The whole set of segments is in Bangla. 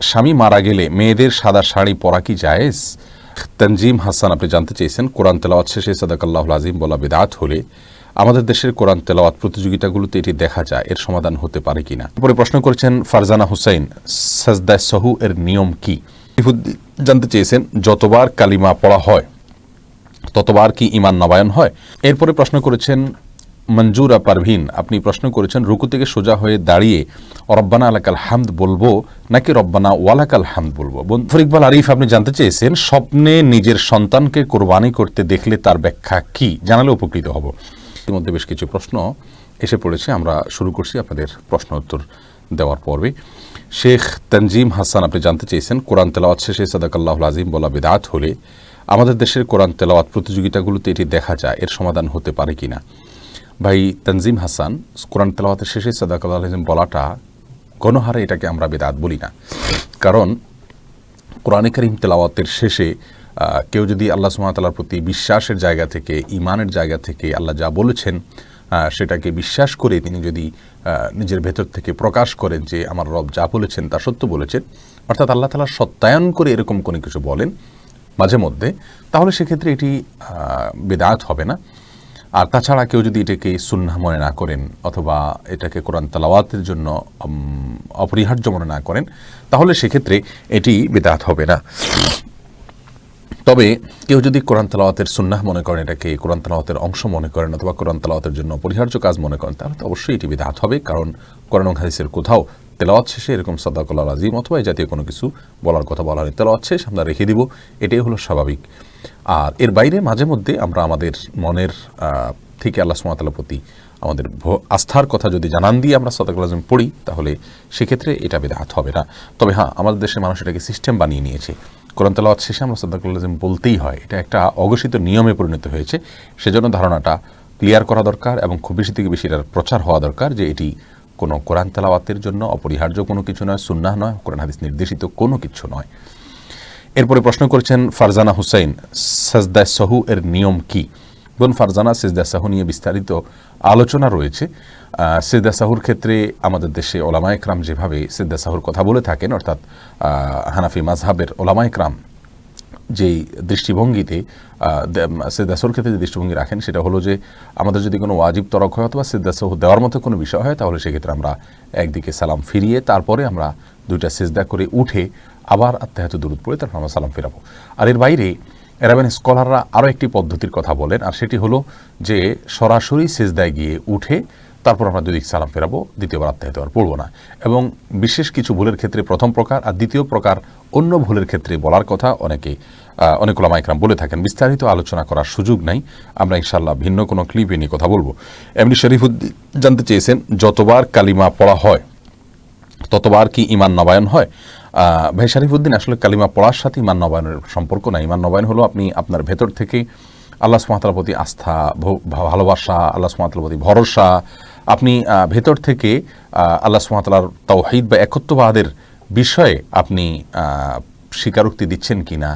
স্বামী মারা গেলে মেয়েদের সাদা শাড়ি পরা কি জায়েজ? তনজিম হাসান, আপনি জানতে চেয়েছেন, কোরআন তেলাওয়াত শেষে সাদাকাল্লাহ আজিম বলা বেদাত হলে আমাদের দেশের কোরআন তেলাওয়াত প্রতিযোগিতাগুলোতে এটি দেখা যায়, এর সমাধান হতে পারে কিনা? পরে প্রশ্ন করেছেন, ফারজানা হুসাইন, সাজদা সহু এর নিয়ম কি? জানতে চেয়েছেন, যতবার কালিমা পড়া হয়, ততবার কি ইমান নবায়ন হয়? এরপরে প্রশ্ন করেছেন মঞ্জুরা পারভিন, আপনি প্রশ্ন করেছেন, রুকু থেকে সোজা হয়ে দাঁড়িয়ে রব্বানা আলাকাল হামদ বলব, নাকি রব্বানা ওয়ালাকাল হামদ বলব? বন্ধু ইকবাল আরিফ, আপনি জানতে চেয়েছেন, স্বপ্নে নিজের সন্তানকে কোরবানি করতে দেখলে তার ব্যাখ্যা কি? জানালে উপকৃত হব। ইতিমধ্যে বেশ কিছু প্রশ্ন এসে পড়েছে, আমরা শুরু করছি আপনাদের প্রশ্ন উত্তর দেওয়ার পর্বে। শেখ তঞ্জিম হাসান, আপনি জানতে চেয়েছেন, কোরআন তেলাওয়াত শেষে সাদাকাল্লাহ আজিম বলা বেদাত হলে আমাদের দেশের কোরআন তেলাওয়াত প্রতিযোগিতাগুলোতে এটি দেখা যায়, এর সমাধান হতে পারে কিনা? ভাই তনজিম হাসান, কোরআন তেলাওয়াতের শেষে সাদাকাল্লাহ আজিম বলাটা, গণহারে এটাকে আমরা বেদাত বলি না। কারণ কোরআনে করিম তেলাওয়াতের শেষে কেউ যদি আল্লাহ সুমাতালার প্রতি বিশ্বাসের জায়গা থেকে ইমানের জায়গা থেকে আল্লাহ যা বলেছেন সেটাকে বিশ্বাস করে তিনি যদি নিজের ভেতর থেকে প্রকাশ করেন যে আমার রব যা বলেছেন তা সত্য বলেছেন, অর্থাৎ আল্লাহ তালা সত্যায়ন করে এরকম কোনো কিছু বলেন মাঝে মধ্যে, তাহলে সেক্ষেত্রে এটি বেদাত হবে না। আর তাছাড়া কেউ যদি এটাকে সুন্নাহ মনে না করেন অথবা এটাকে কোরআন তালাওয়াতের জন্য অপরিহার্য মনে না করেন, তাহলে সেক্ষেত্রে এটি বেদাত হবে না। তবে কেউ যদি কোরআন তালাওয়াতের সুন্নাহ মনে করেন, এটাকে কোরআন তালাওয়াতের অংশ মনে করেন অথবা কোরআন তালাওয়াতের জন্য অপরিহার্য কাজ মনে করেন, তাহলে তো অবশ্যই এটি বিধাত হবে, কারণ কোরআন হাদিসের কোথাও তেলাওয়াত শেষে এরকম সাদাকুল্লাহ আজিম অথবা এই জাতীয় কোনো কিছু বলার কথা বলা নেই তেলাওয়াত শেষ আমরা রেখে দিব। এটাই হলো স্বাভাবিক। আর এর বাইরে মাঝে মধ্যে আমরা আমাদের মনের থেকে আল্লাহ সুমাতালার প্রতি আমাদের আস্থার কথা যদি জানান দিয়ে আমরা সদাকুল আজম পড়ি, তাহলে সেক্ষেত্রে এটা বেদাত হবে না। তবে হ্যাঁ আমাদের দেশের মানুষ এটাকে সিস্টেম বানিয়ে নিয়েছে। কোরআন তেলাওয়াত শেষে আমরা সদাকুল আজম বলতেই হয়। এটা একটা অঘোষিত নিয়মে পরিণত হয়েছে। সেজন্য ধারণাটা ক্লিয়ার করা দরকার এবং খুব বেশি থেকে বেশি এটার প্রচার হওয়া দরকার যে এটি কোনো কোরআন তেলাওয়াতের জন্য অপরিহার্য কোনো কিছু নয়, সুন্নাহ নয়, কোরআন হাদিস নির্দেশিত কোনো কিছু নয়। এরপরে প্রশ্ন করেছেন, ফারজানা হুসাইন, সাজদা সাহু এর নিয়ম কি? বোন ফারজানা, সিজদা সাহু নিয়ে বিস্তারিত আলোচনা রয়েছে। সিজদা সাহুর ক্ষেত্রে আমাদের দেশে ওলামা একরাম যেভাবে সিজদা সাহুর কথা বলে থাকেন, অর্থাৎ হানাফি মাজহাবের ওলামা একরাম যেই দৃষ্টিভঙ্গিতে সিদ্দাসর ক্ষেত্রে যে দৃষ্টিভঙ্গি রাখেন, সেটা হলো যে আমাদের যদি কোনো ওয়াজিব তরক হয় অথবা সিদ্দাসহ দেওয়ার মতো কোনো বিষয় হয়, তাহলে সেক্ষেত্রে আমরা একদিকে সালাম ফিরিয়ে তারপরে আমরা দুইটা সেজদা করে উঠে আবার আত্মাহাত দূরত পড়ে তারপর আমরা সালাম ফেরাবো। আর এর বাইরে এরাবেন স্কলাররা আরও একটি পদ্ধতির কথা বলেন, আর সেটি হলো যে সরাসরি সেজদায় গিয়ে উঠে তারপর আমরা দুদিক সালাম ফেরাবো, দ্বিতীয়বার আত্মাহিত আর পড়ব না। এবং বিশেষ কিছু ভুলের ক্ষেত্রে প্রথম প্রকার আর দ্বিতীয় প্রকার অন্য ভুলের ক্ষেত্রে বলার কথা অনেকে অনেক ওলামা বলে থাকেন। বিস্তারিত আলোচনা করার সুযোগ নাই। আমরা ইনশাল্লাহ ভিন্ন কোনো ক্লিপে নিয়ে কথা বলব। এমনি শরীফুদ্দিন জানতে চেয়েছেন, যতবার কালিমা পড়া হয়, ততবার কি ইমান নবায়ন হয়? ভাই শরীফুদ্দিন, আসলে কালিমা পড়ার সাথে ইমান নবায়নের সম্পর্ক না ইমান নবায়ন হলো আপনি আপনার ভেতর থেকে আল্লাহ সুমাতার প্রতি আস্থা ভালোবাসা, আল্লাহ সুমাতার প্রতি ভরসা আপনি ভেতর থেকে আল্লাহ সুমাতালার তাওহিদ বা একত্ববাদের বিষয়ে আপনি স্বীকারোক্তি দিচ্ছেন কি না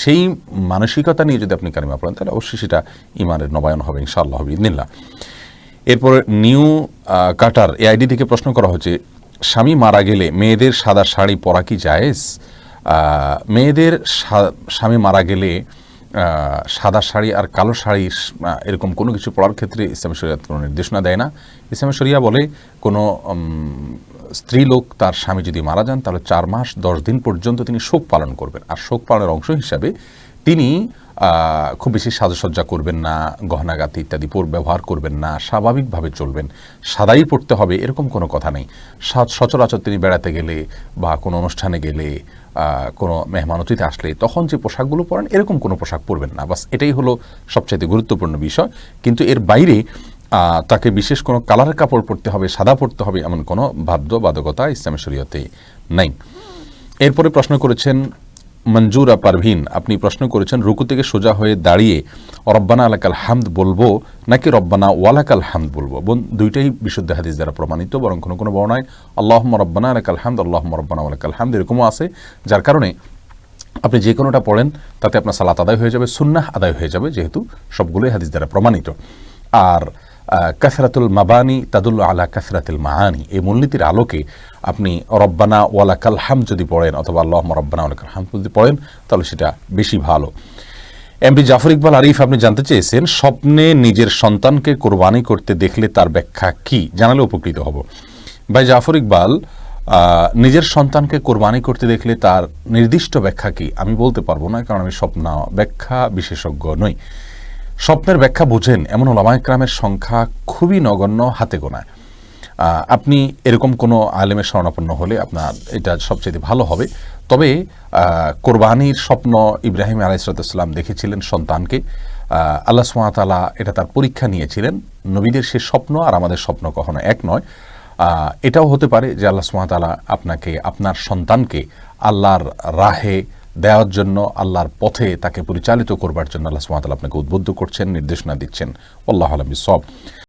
সেই মানসিকতা নিয়ে যদি আপনি কালিমা পড়েন, তাহলে অবশ্যই সেটা ইমানের নবায়ন হবে, ইনশাআল্লাহ হবে ইদিনিল্লাহ এরপরে নিউ কাটার এই আইডি থেকে প্রশ্ন করা হচ্ছে, স্বামী মারা গেলে মেয়েদের সাদা শাড়ি পরা কি জায়েজ? মেয়েদের স্বামী মারা গেলে সাদা শাড়ি আর কালো শাড়ি এরকম কোনো কিছু পড়ার ক্ষেত্রে ইসলাম শরিয়াত কোনো নির্দেশনা দেয় না। ইসলাম শরিয়া বলে কোনো উম, স্ত্রী লোক তার স্বামী যদি মারা যান তাহলে চার মাস দশ দিন পর্যন্ত তিনি শোক পালন করবেন। আর শোক পালনের অংশ হিসাবে তিনি খুব বেশি সাজসজ্জা করবেন না গহনাগাতি ইত্যাদি ব্যবহার করবেন না স্বাভাবিকভাবে চলবেন সাদাই পড়তে হবে এরকম কোনো কথা নেই। সচরাচর তিনি বেড়াতে গেলে বা কোনো অনুষ্ঠানে গেলে কোনো মেহমান অতিথি আসলে তখন যে পোশাকগুলো পরেন, এরকম কোনো পোশাক পরবেন না। বাস এটাই হলো সবচাইতে গুরুত্বপূর্ণ বিষয়। কিন্তু এর বাইরে তাকে বিশেষ কোনো কালার কাপড় পরতে হবে, সাদা পরতে হবে, এমন কোনো বাধ্য বাধকতা ইসলামের শরীয়তে নাই। এরপরে প্রশ্ন করেছেন মঞ্জুরা পারভিন, আপনি প্রশ্ন করেছেন, রুকু থেকে সোজা হয়ে দাঁড়িয়ে রব্বানা আলাকাল হামদ বলব নাকি রব্বানা ওয়ালাকাল হামদ বলব? বোন, দুইটাই বিশুদ্ধ হাদিস দ্বারা প্রমাণিত, বরং কোনো কোনো বর্ণায় আল্লাহ রব্বানা আলাকাল হামদ আল্লাহ রব্বানা আলাকাল হামদ এরকমও আছে, যার কারণে আপনি যে কোনোটা পড়েন, তাতে আপনার সালাত আদায় হয়ে যাবে, সুন্নাহ আদায় হয়ে যাবে, যেহেতু সবগুলোই হাদিস দ্বারা প্রমাণিত। আর কাসরাতুল মাবানি তাদুল্ল আলা কাসরাতুল মাহানি এই মূলনীতির আলোকে আপনি রব্বানা ওয়ালা কালহাম যদি পড়েন অথবা আল্লাহ রব্বানা ওয়ালা কালহাম যদি পড়েন, তাহলে সেটা বেশি ভালো। এমপি জাফর ইকবাল আরিফ, আপনি জানতে চেয়েছেন, স্বপ্নে নিজের সন্তানকে কোরবানি করতে দেখলে তার ব্যাখ্যা কি? জানালে উপকৃত হব। ভাই জাফর ইকবাল নিজের সন্তানকে কোরবানি করতে দেখলে তার নির্দিষ্ট ব্যাখ্যা কি? আমি বলতে পারব না, কারণ আমি স্বপ্ন ব্যাখ্যা বিশেষজ্ঞ নই। স্বপ্নের ব্যাখ্যা বুঝেন এমন ওলামাইক্রামের সংখ্যা খুবই নগণ্য হাতে গোনায়। আপনি এরকম কোনো আলেমের শরণাপন্ন হলে আপনার এটা সবচেয়ে ভালো হবে। তবে কোরবানির স্বপ্ন ইব্রাহিম আলাইসালাম দেখেছিলেন সন্তানকে। আল্লাহ সুমাতালা এটা তার পরীক্ষা নিয়েছিলেন। নবীদের সে স্বপ্ন আর আমাদের স্বপ্ন কখনো এক নয়। এটাও হতে পারে যে আল্লাহ সুমাতালা আপনাকে, আপনার সন্তানকে আল্লাহর রাহে দেওয়ার জন্য আল্লাহর পথে তাকে পরিচালিত করবার জন্য আল্লাহ সুমাতাল আপনাকে উদ্বুদ্ধ করছেন, নির্দেশনা দিচ্ছেন। আল্লাহ আলমী সব